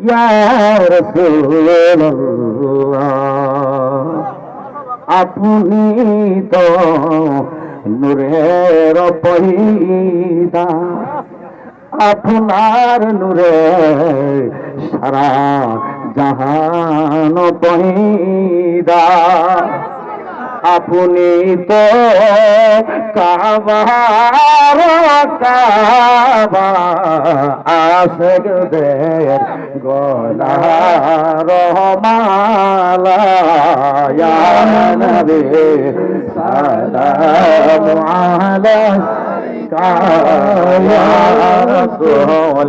ইয়া রাসূলুল্লাহ আপনি তো নূরের পহিদা আপনার নূরে সারা জাহান পহিদা আপনি তো কাবার কাবা আশেকদের গলার মালা নবী সালামু আলাইকা ইয়া রাসূল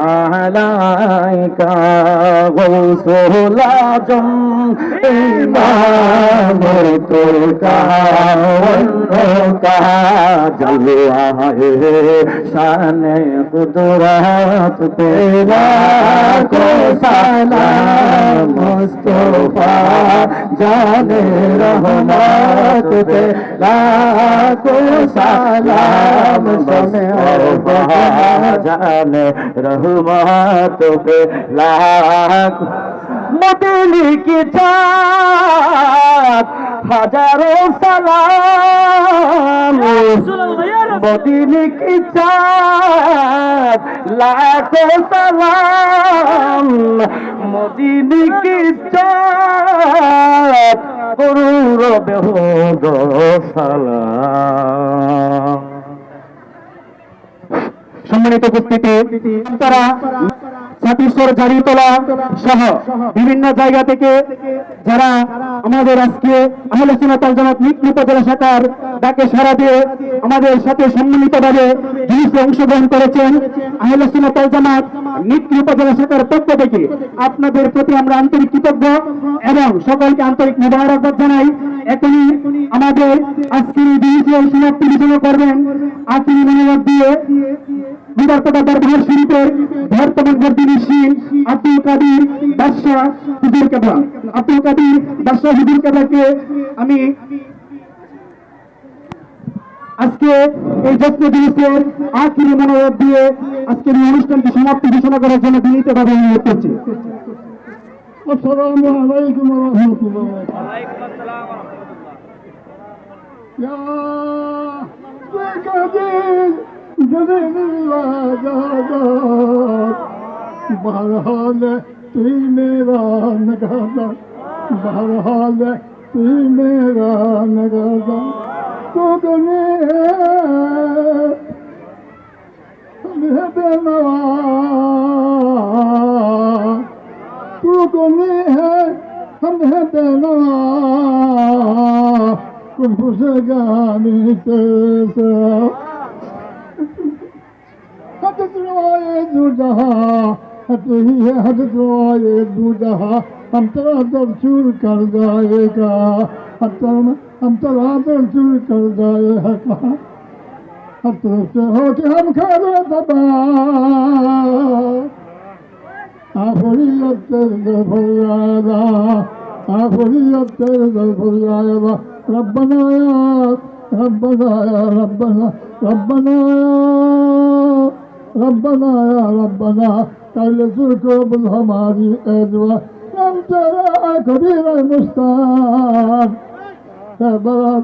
عليك غوص العظم إمام ترك وانك جلوة شان قدرات تلاك سلام مصطفى جان رحمات تلاك سلام سمع জানে রহমত পে লাখ। মতলি কি চাঁদ, হাজারো সালাম। মদিনী কি চাঁদ, লাখ সালাম। মদিনী কি চাঁদ করুণ সালাম। সম্মানিত উপস্থিতি, তারা ছাতিশ্বর জারিতলা সহ বিভিন্ন জায়গা থেকে যারা আমাদের আজকে আলোচনা জন্য নিকৃত উপজেলা শাখার ডাকে সারা দিয়ে আমাদের সাথে সম্মিলিতভাবে জিনিসে অংশগ্রহণ করেছেন আহলে সুনাতাল জামাত। নিকলি উপজেলা শাখার পক্ষ থেকে আপনাদের প্রতি আমরা আন্তরিক কৃতজ্ঞ এবং সকলকে আন্তরিক মুবারকবাদ জানাই। এখনই আমাদের আজকের এই জিনিসে সমাপ্তি ঘোষণা করবেন। আখিরি মনোভাব দিয়ে আজকে এই যত্ন দিবসের আখিরি মনোভাব দিয়ে আজকের এই অনুষ্ঠানকে সমাপ্তি ঘোষণা করার জন্য বিনীতভাবে অনুরোধ করছি। আসসালামু আলাইকুম बहरहाल तुई मेरा नगादा बहरहाल तुई मेरा नगादा हम है देना कुछ गाने तेसा हद दुआए दूजहा हद ही है हद दुआए दूजहा हम तेरा दर चूर कर जाएगा हम खा عفريت الفريادة عفريت الفريادة ربنا يا ربنا يا ربنا ربنا يا ربنا يا ربنا قال تركب الهماري أدوى لم ترى كبير المستان عبرت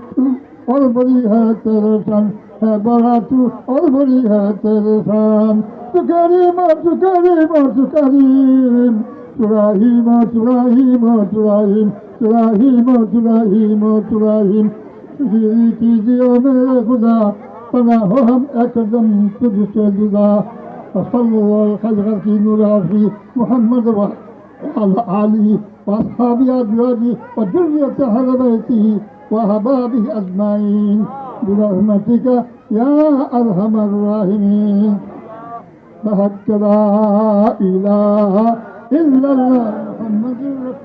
أربريها ترسان بلغت الفريات الفام تكريم تكريم تكريم تراهيم تراهيم تراهيم تراهيم تراهيم تراهيم تجري تجري من الهدى فناهم أكدم تدس الهدى فصلى الله خير في نور في محمد وعلى آله وأصحابه أزواجه وذريته على بيته وأحبابه أجمعين. برحمتك يا أرحم الراحمين فهك لا إله إلا الله محمد رسول الله